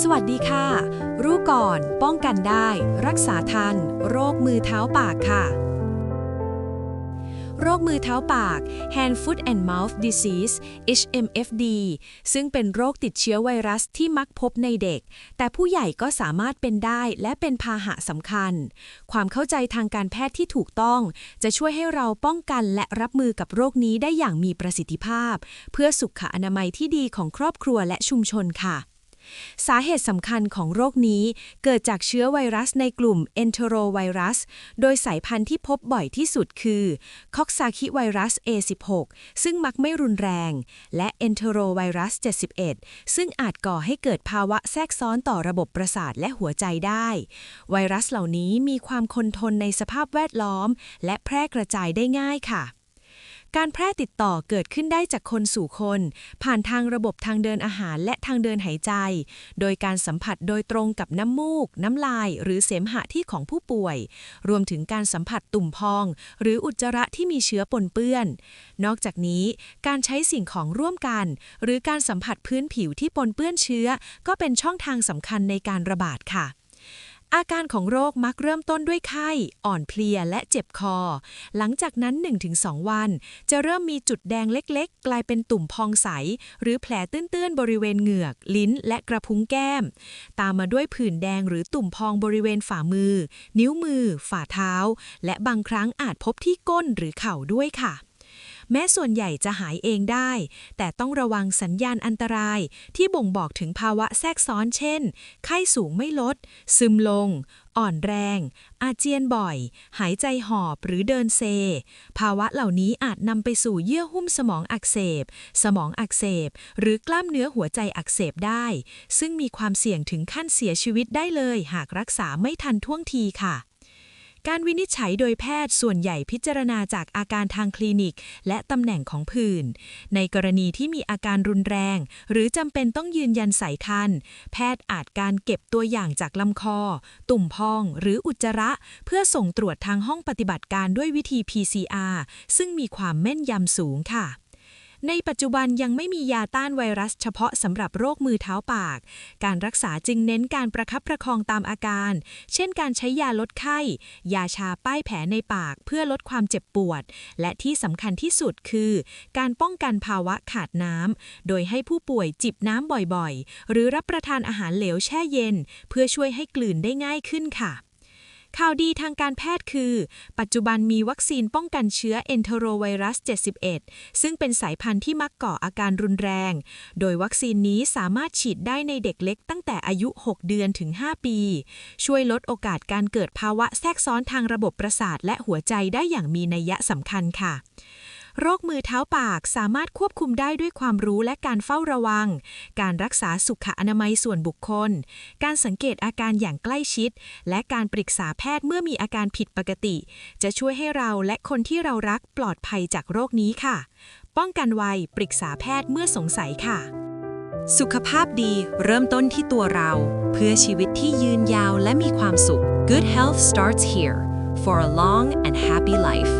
สวัสดีค่ะ รู้ก่อน ป้องกันได้ รักษาทัน โรคมือเท้าปากค่ะ โรคมือเท้าปาก Hand Foot and Mouth Disease HMFD ซึ่งเป็นโรคติดเชื้อไวรัสที่มักพบในเด็ก แต่ผู้ใหญ่ก็สามารถเป็นได้และเป็นพาหะสำคัญ ความเข้าใจทางการแพทย์ที่ถูกต้อง จะช่วยให้เราป้องกันและรับมือกับโรคนี้ได้อย่างมีประสิทธิภาพ เพื่อสุขอนามัยที่ดีของครอบครัวและชุมชนค่ะ สาเหตุสำคัญของโรคนี้เกิดจากเชื้อไวรัสในกลุ่ม Enterovirus โดยสายพันธุ์ที่พบบ่อยที่สุดคือ Coxsackie-virus A16 ซึ่งมักไม่รุนแรง และ Enterovirus 71 ซึ่งอาจก่อให้เกิดภาวะแทรกซ้อนต่อระบบประสาทและหัวใจได้ ไวรัสเหล่านี้มีความคงทนในสภาพแวดล้อม และแพร่กระจายได้ง่ายค่ะ การแพร่ติดต่อเกิดขึ้นได้จากคนสู่คน ผ่านทางระบบทางเดินอาหารและทางเดินหายใจ โดยการสัมผัสโดยตรงกับน้ำมูก น้ำลาย หรือเสมหะที่ของผู้ป่วย รวมถึงการสัมผัสตุ่มพอง หรืออุจจาระที่มีเชื้อปนเปื้อน นอกจากนี้ การใช้สิ่งของร่วมกัน หรือการสัมผัสพื้นผิวที่ปนเปื้อนเชื้อ ก็เป็นช่องทางสำคัญในการระบาดค่ะ อาการของโรคมักเริ่มต้นด้วยไข้ อ่อนเพลียและเจ็บคอ หลังจากนั้น 1-2 วัน จะเริ่มมีจุดแดงเล็กๆ กลายเป็นตุ่มพองใส หรือแผลตื้นๆ บริเวณเหงือก ลิ้น และกระพุ้งแก้ม ตามมาด้วยผื่นแดงหรือตุ่มพองบริเวณฝ่ามือ นิ้วมือ ฝ่าเท้า และบางครั้งอาจพบที่ก้นหรือเข่าด้วยค่ะ แม้ส่วนใหญ่จะหายเองได้ แต่ต้องระวังสัญญาณอันตรายที่บ่งบอกถึงภาวะแทรกซ้อนเช่น ไข้สูงไม่ลด ซึมลง อ่อนแรง อาเจียนบ่อย หายใจหอบหรือเดินเซ ภาวะเหล่านี้อาจนำไปสู่เยื่อหุ้มสมองอักเสบ สมองอักเสบ หรือกล้ามเนื้อหัวใจอักเสบได้ ซึ่งมีความเสี่ยงถึงขั้นเสียชีวิตได้เลย หากรักษาไม่ทันท่วงทีค่ะ การวินิจฉัยโดยแพทย์ส่วนใหญ่พิจารณาจากอาการทางคลินิก และตำแหน่งของผื่น ในกรณีที่มีอาการรุนแรง หรือจำเป็นต้องยืนยันสายคัน แพทย์อาจการเก็บตัวอย่างจากลำคอ ตุ่มพอง หรืออุจจาระ เพื่อส่งตรวจทางห้องปฏิบัติการด้วยวิธี PCR ซึ่งมีความแม่นยำสูงค่ะ ในปัจจุบันยังไม่มียาต้านไวรัสเฉพาะสำหรับโรคมือเท้าปาก การรักษาจึงเน้นการประคับประคองตามอาการ เช่นการใช้ยาลดไข้ ยาชาป้ายแผลในปากเพื่อลดความเจ็บปวด และที่สำคัญที่สุดคือ การป้องกันภาวะขาดน้ำ โดยให้ผู้ป่วยจิบน้ำบ่อยๆ หรือรับประทานอาหารเหลวแช่เย็น เพื่อช่วยให้กลืนได้ง่ายขึ้นค่ะ ข่าวดีทางการแพทย์คือ ปัจจุบันมีวัคซีนป้องกันเชื้อเอนเทโรไวรัส 71 ซึ่งเป็นสายพันธุ์ที่มักก่ออาการรุนแรง โดยวัคซีนนี้สามารถฉีดได้ในเด็กเล็กตั้งแต่อายุ 6 เดือนถึง 5 ปี ช่วยลดโอกาสการเกิดภาวะแทรกซ้อนทางระบบประสาทและหัวใจได้อย่างมีนัยสำคัญค่ะ โรคมือเท้าปากสามารถควบคุมได้ด้วยความรู้และการเฝ้าระวัง การรักษาสุขอนามัยส่วนบุคคล การสังเกตอาการอย่างใกล้ชิด และการปรึกษาแพทย์เมื่อมีอาการผิดปกติ จะช่วยให้เราและคนที่เรารักปลอดภัยจากโรคนี้ค่ะ ป้องกันไวปรึกษาแพทย์เมื่อสงสัยค่ะ สุขภาพดีเริ่มต้นที่ตัวเรา เพื่อชีวิตที่ยืนยาวและมีความสุข Good health starts here for a long and happy life